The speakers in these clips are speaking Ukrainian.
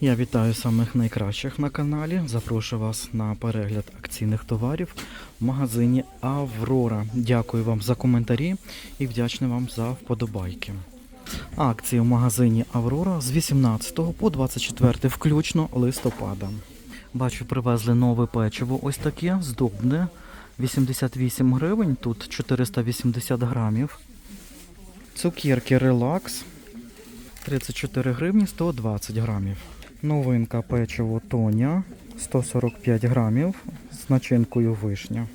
Я вітаю самих найкращих на каналі. Запрошую вас на перегляд акційних товарів в магазині Аврора. Дякую вам за коментарі і вдячний вам за вподобайки. Акції в магазині Аврора з 18 по 24 включно листопада. Бачу, привезли нове печиво. Ось таке здобне. 88 гривень, тут 480 грамів. Цукерки релакс 34 гривні 120 грамів. Новинка печиво Тоня 145 грамів з начинкою вишня.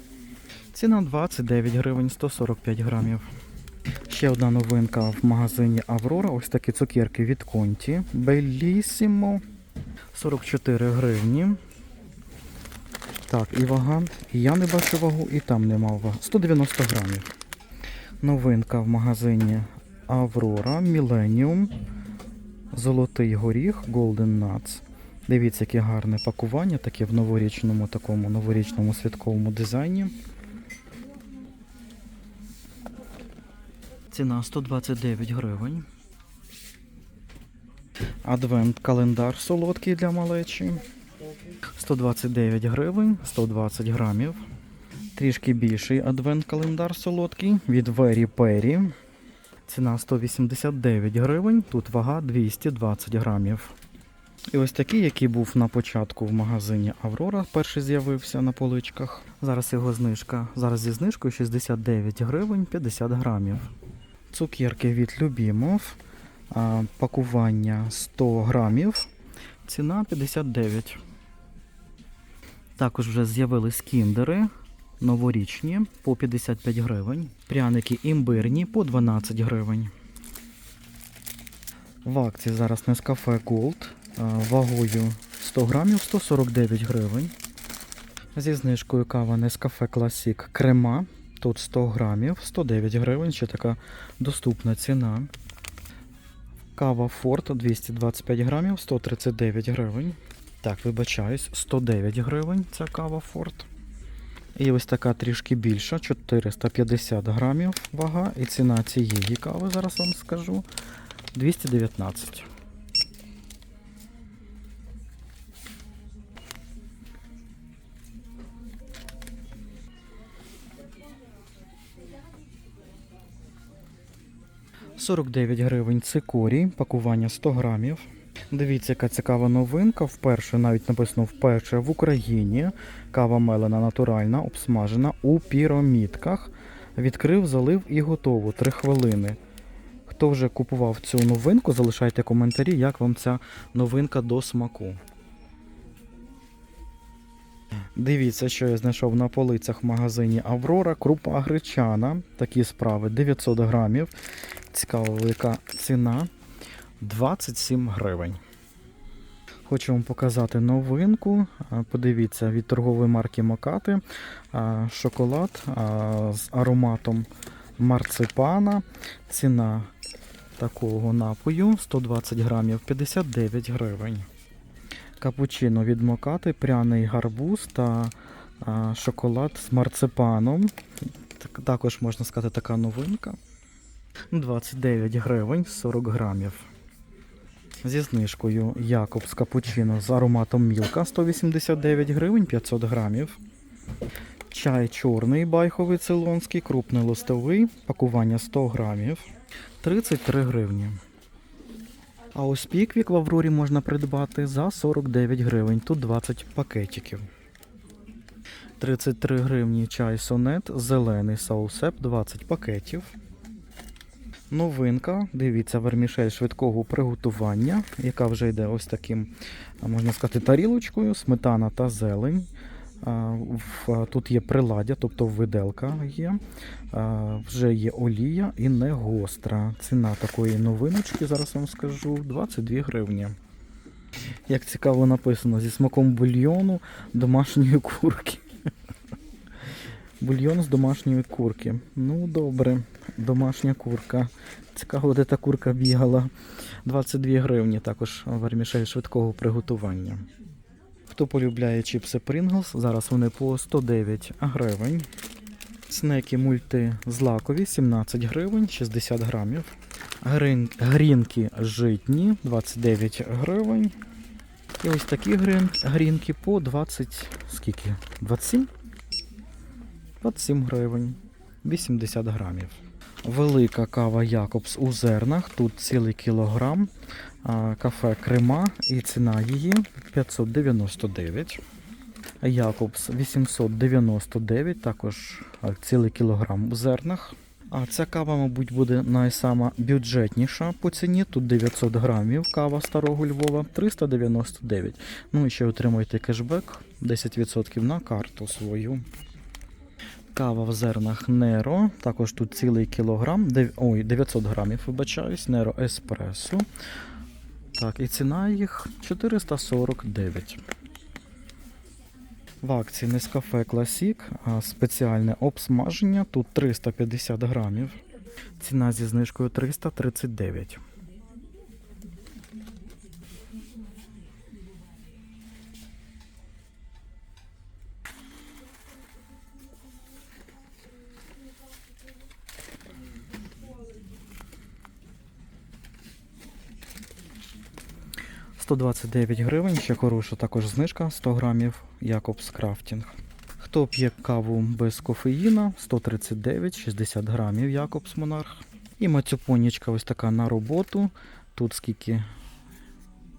Ціна 29 гривень 145 грамів. Ще одна новинка в магазині Аврора. Ось такі цукерки від Конті. Белісімо 44 гривні. Так, і вага. Я не бачу вагу, і там нема ваги. 190 грамів. Новинка в магазині Аврора Millennium. Золотий горіх Golden Nuts. Дивіться, яке гарне пакування, таке в новорічному такому новорічному святковому дизайні. Ціна 129 гривень. Адвент календар солодкий для малечі. 129 гривень, 120 грамів. Трішки більший адвент календар солодкий від Very Perry. Ціна 189 гривень, тут вага 220 грамів. І ось такий, який був на початку в магазині Аврора, перший з'явився на поличках. Зараз його знижка. Зараз зі знижкою 69 гривень 50 грамів. Цукерки від Любімов. Пакування 100 грамів. Ціна 59. Також вже з'явились кіндери новорічні по 55 гривень. Пряники імбирні по 12 гривень. В акції зараз Nescafe Gold вагою 100 грамів 149 гривень. Зі знижкою кава Nescafe Classic крема. Тут 100 грамів 109 гривень, ще така доступна ціна. Кава Ford 225 грамів 139 гривень. Так, вибачаюсь, 109 гривень ця кава Ford. І ось така трішки більша, 450 грамів вага. І ціна цієї кави, зараз вам скажу, 219. «49 гривень цикорій, пакування 100 грамів. Дивіться, яка цікава новинка. Вперше навіть написано вперше в Україні. Кава мелена натуральна, обсмажена у пірамідках. Відкрив, залив і готово. Три хвилини. Хто вже купував цю новинку, залишайте коментарі, як вам ця новинка до смаку. Дивіться, що я знайшов на полицях в магазині Аврора. Крупа гречана. Такі справи 900 грамів. Цікаво, яка ціна. 27 гривень. Хочу вам показати новинку. Подивіться від торгової марки Макати. Шоколад з ароматом марципана. Ціна такого напою 120 грамів 59 гривень. Капучино від Макати, пряний гарбуз та шоколад з марципаном. Також можна сказати така новинка. 29 гривень 40 грамів. Зі знижкою Якобс капучино з ароматом мілка 189 гривень 500 грамів. Чай чорний байховий цейлонський, крупний листовий, пакування 100 грамів 33 гривні. А ось піквік в Аврорі можна придбати за 49 гривень, тут 20 пакетиків. 33 гривні чай сонет, зелений саусеп 20 пакетів. Новинка, дивіться, вермішель швидкого приготування, яка вже йде ось таким, можна сказати, тарілочкою, сметана та зелень. Тут є приладдя, тобто виделка є. Вже є олія і не гостра. Ціна такої новиночки, зараз вам скажу, 22 гривні. Як цікаво написано, зі смаком бульйону домашньої курки. Бульйон з домашньої курки. Ну, добре, домашня курка. Цікаво, де та курка бігала. 22 гривні також вермішель швидкого приготування. Хто полюбляє чіпси Pringles, зараз вони по 109 гривень. Снеки мульти злакові 17 гривень, 60 грамів. Грин- Грінки житні 29 гривень. І ось такі грін, грінки по 20, скільки? 27? 27 гривень, 80 грамів. Велика кава Якобс у зернах, тут цілий кілограм. Кафе Крима і ціна її 599. Якобс 899, також цілий кілограм у зернах. А ця кава, мабуть, буде найсама бюджетніша по ціні. Тут 900 грамів кава старого Львова 399. Ну і ще отримуєте кешбек 10% на карту свою. Кава в зернах Неро, також тут цілий кілограм, ой, 900 грамів, вибачаюсь, Неро Еспресо. Так, і ціна їх 449. В акції Нескафе Класік, спеціальне обсмаження, тут 350 грамів. Ціна зі знижкою 339. – 129 гривень, ще хороша також знижка 100 грамів Якобс Крафтінг. Хто п'є каву без кофеїна 139, 60 грамів Якобс Монарх. І мацюпонічка ось така на роботу. Тут скільки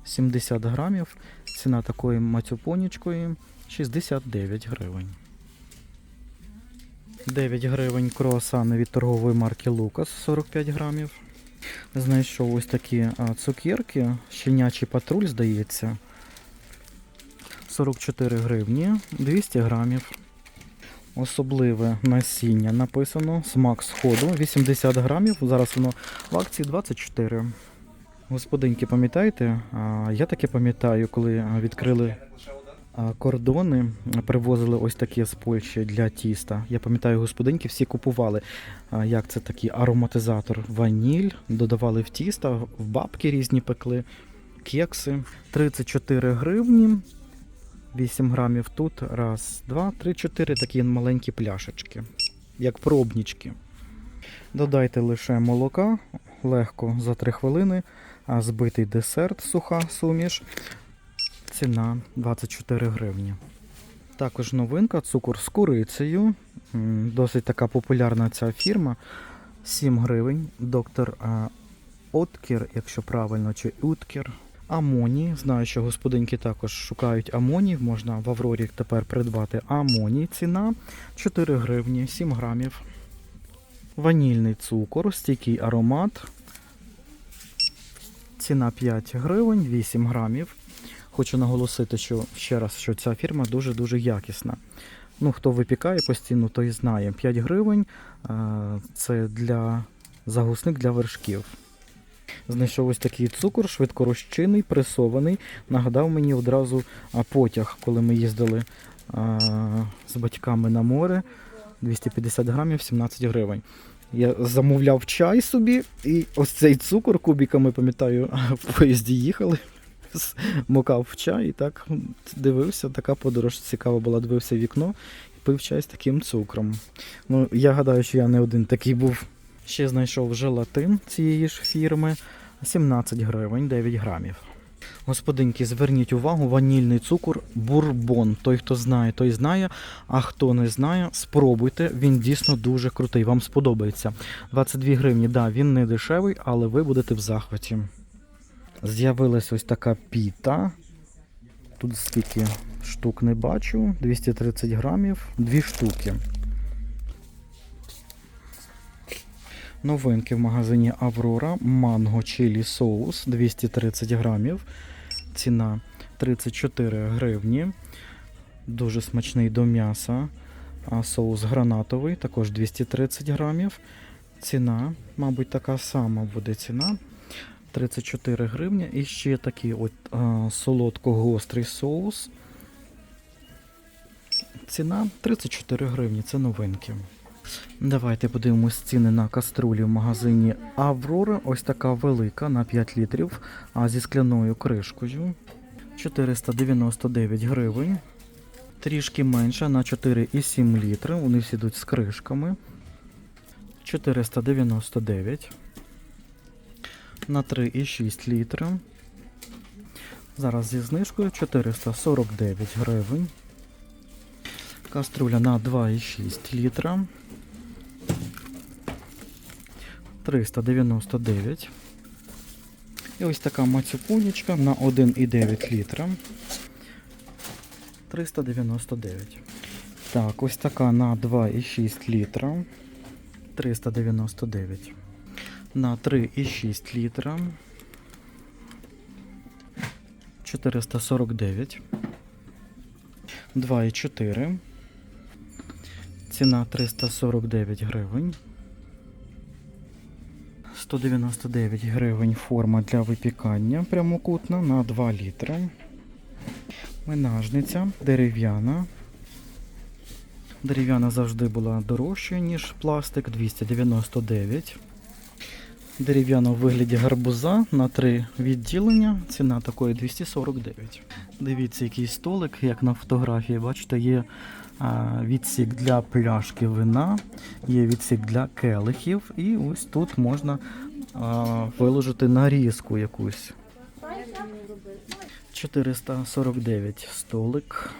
70 грамів. Ціна такої мацюпонічкої 69 гривень. 9 гривень круасани від торгової марки Лукас 45 грамів. Знайшов ось такі цукерки. Щенячий патруль, здається. 44 гривні, 200 грамів. Особливе насіння написано. Смак сходу 80 грамів. Зараз воно в акції 24. Господинки, пам'ятаєте? Я таке пам'ятаю, коли відкрили кордони, привозили ось такі з Польщі для тіста. Я пам'ятаю, господинки всі купували. Як це такий ароматизатор ваніль, додавали в тісто, в бабки різні пекли, кекси. 34 гривні. 8 грамів тут. Раз, два, три, чотири такі маленькі пляшечки, як пробнічки. Додайте лише молока, легко за 3 хвилини, а збитий десерт, суха суміш. Ціна 24 гривні. Також новинка, цукор з курицею. Досить така популярна ця фірма. 7 гривень. Доктор Откер, якщо правильно, чи Уткер. Амоні. Знаю, що господинки також шукають амоній. Можна в Аврорі тепер придбати амоній. Ціна 4 гривні, 7 грамів. Ванільний цукор, стійкий аромат. Ціна 5 гривень, 8 грамів. Хочу наголосити, що ще раз, що ця фірма дуже-дуже якісна. Ну, хто випікає постійно, той знає. 5 гривень е, це для загусник для вершків. Знайшов ось такий цукор, швидкорозчинний, пресований. Нагадав мені одразу потяг, коли ми їздили а, з батьками на море. 250 грамів, 17 гривень. Я замовляв чай собі, і ось цей цукор кубиками, пам'ятаю, в поїзді їхали. Мокав в чай і так дивився, така подорож цікава була, дивився вікно і пив чай з таким цукром. Ну, я гадаю, що я не один такий був. Ще знайшов желатин цієї ж фірми 17 гривень 9 грамів. Господинки, зверніть увагу, ванільний цукор бурбон. Той, хто знає, той знає. А хто не знає, спробуйте. Він дійсно дуже крутий. Вам сподобається. 22 гривні, да, він не дешевий, але ви будете в захваті. З'явилась ось така піта. Тут скільки штук не бачу. 230 грамів, дві штуки. Новинки в магазині Аврора. Манго чилі соус 230 грамів. Ціна 34 гривні. Дуже смачний до м'яса. А соус гранатовий, також 230 грамів. Ціна, мабуть, така сама буде ціна. 34 гривні. І ще такий от солодко-гострий соус. Ціна 34 гривні. Це новинки. Давайте подивимось ціни на каструлі в магазині Аврора. Ось така велика на 5 літрів, а зі скляною кришкою. 499 гривень. Трішки менша на 4,7 літри. Вони всі йдуть з кришками. 499. На 3,6 літри. Зараз зі знижкою 449 гривень. Каструля на 2,6 літра. 399. І ось така мацюпунечка на 1,9 літра. 399. Так, ось така на 2,6 літра. 399. На 3,6 літра. 449. 2,4. Ціна 349 гривень. 199 гривень форма для випікання прямокутна на 2 літри. Менажниця дерев'яна. Дерев'яна завжди була дорожчою, ніж пластик 299. Дерев'яна у вигляді гарбуза на три відділення. Ціна такої 249. Дивіться, який столик, як на фотографії, бачите, є відсік для пляшки вина, є відсік для келихів, і ось тут можна виложити нарізку якусь. 449 столик.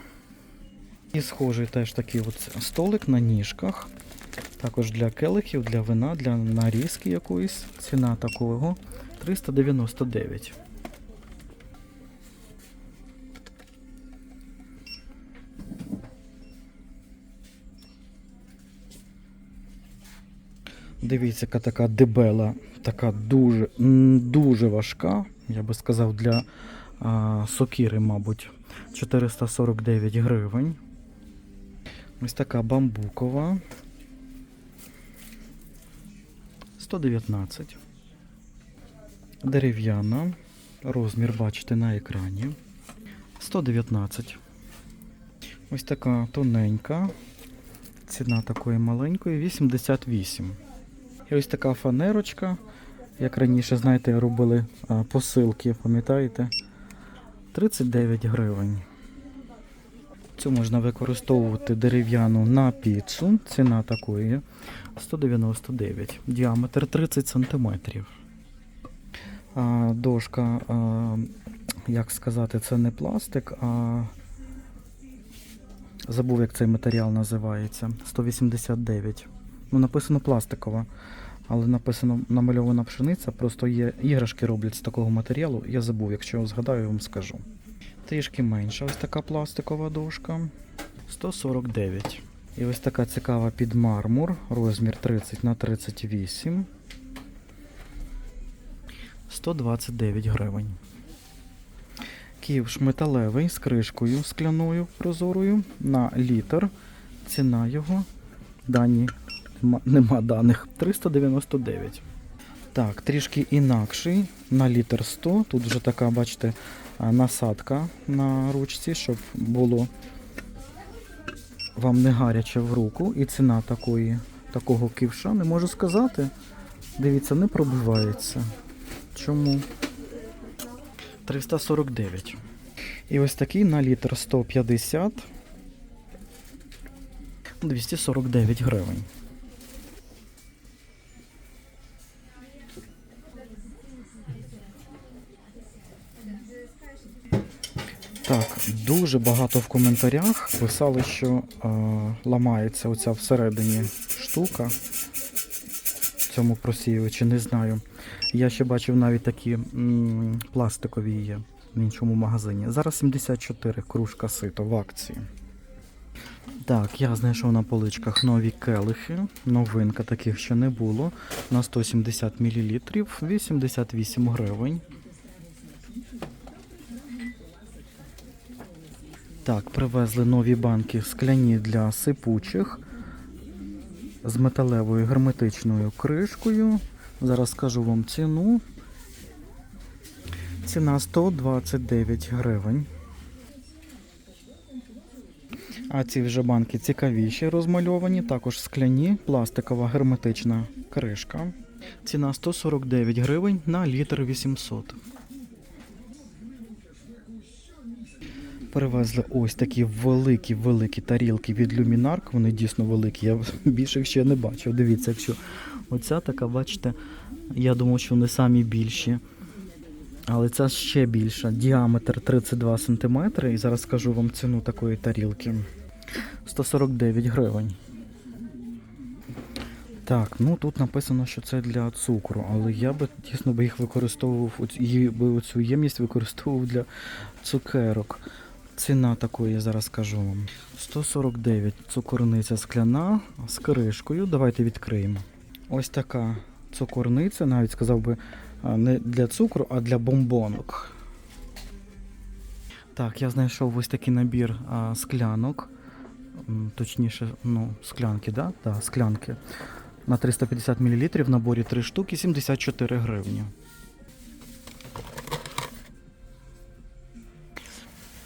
І схожий теж такий от столик на ніжках. Також для келихів, для вина, для нарізки якоїсь. Ціна такого 399. Дивіться, яка така дебела, така дуже, дуже важка, я би сказав, для а, сокири, мабуть. 449 гривень. Ось така бамбукова. 119. Дерев'яна. Розмір бачите на екрані. 119. Ось така тоненька. Ціна такої маленької 88. І ось така фанерочка. Як раніше, знаєте, робили посилки, пам'ятаєте? 39 гривень. Цю можна використовувати дерев'яну на піцу. Ціна такої 199. Діаметр 30 см. Дошка, як сказати, це не пластик, а забув, як цей матеріал називається. 189. Ну, написано пластикова, але написано намальована пшениця. Просто є іграшки роблять з такого матеріалу. Я забув, якщо згадаю, я вам скажу. Трішки менша ось така пластикова дошка. 149. І ось така цікава під мармур, розмір 30 на 38. 129 гривень. Ківш металевий з кришкою скляною прозорою на літр. Ціна його. Дані нема, даних. 399. Так, трішки інакший на літр 100. Тут вже така, бачите, насадка на ручці, щоб було вам не гаряче в руку. І ціна такої, такого ківша, не можу сказати. Дивіться, не пробивається. Чому? 349. І ось такий на літр 150. 249 гривень. Так, дуже багато в коментарях писали, що е, ламається оця всередині штука в цьому просіювачі, не знаю. Я ще бачив навіть такі м, пластикові є в іншому магазині. Зараз 74 кружка сито в акції. Так, я знайшов на поличках нові келихи. Новинка таких ще не було. На 170 мл 88 гривень. Так, привезли нові банки скляні для сипучих з металевою герметичною кришкою. Зараз скажу вам ціну. Ціна 129 гривень. А ці вже банки цікавіші розмальовані, також скляні, пластикова герметична кришка. Ціна 149 гривень на літр 800. Привезли ось такі великі-великі тарілки від Люмінарк. Вони дійсно великі. Я більших ще не бачив. Дивіться, якщо оця така, бачите, я думав, що вони самі більші. Але це ще більше. Діаметр 32 см. І зараз скажу вам ціну такої тарілки. 149 гривень. Так, ну тут написано, що це для цукру, але я би дійсно би їх використовував, її би цю ємність використовував для цукерок. Ціна такої я зараз скажу вам. 149 цукорниця скляна з кришкою. Давайте відкриємо. Ось така цукорниця, навіть сказав би, не для цукру, а для бомбонок. Так, я знайшов ось такий набір а, склянок. Точніше, ну, склянки, да? Да, склянки. На 350 мл в наборі 3 штуки 74 гривні.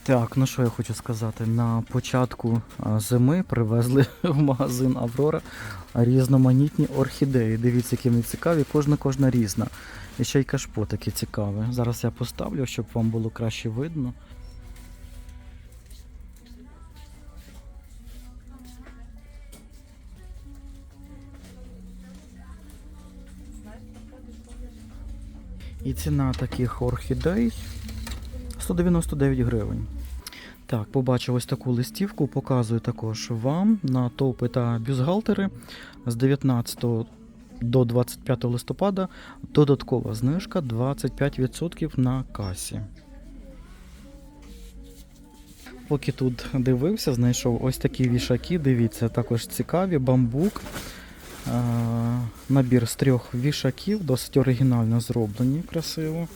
Так, ну що я хочу сказати. На початку зими привезли в магазин Аврора різноманітні орхідеї. Дивіться, які вони цікаві, кожна кожна різна. І ще й кашпо таке цікаве. Зараз я поставлю, щоб вам було краще видно. І ціна таких орхідей 199 гривень. Так, побачив ось таку листівку, показую також вам на топи та бюстгальтери з 19 до 25 листопада додаткова знижка 25% на касі. Поки тут дивився, знайшов ось такі вішаки. Дивіться, також цікаві, бамбук. Набір з трьох вішаків, досить оригінально зроблені, красиво.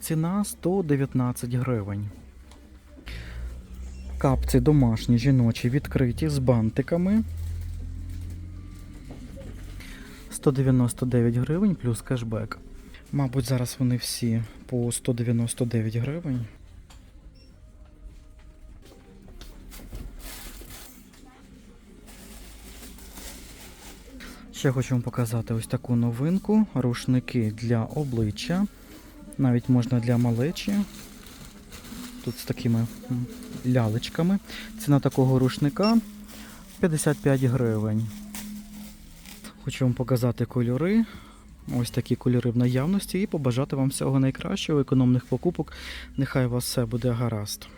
Ціна 119 гривень. Капці домашні жіночі відкриті з бантиками. 199 гривень плюс кешбек. Мабуть, зараз вони всі по 199 гривень. Ще хочу вам показати ось таку новинку. Рушники для обличчя. Навіть можна для малечі. Тут з такими лялечками. Ціна такого рушника 55 гривень. Хочу вам показати кольори. Ось такі кольори в наявності і побажати вам всього найкращого, економних покупок. Нехай у вас все буде гаразд.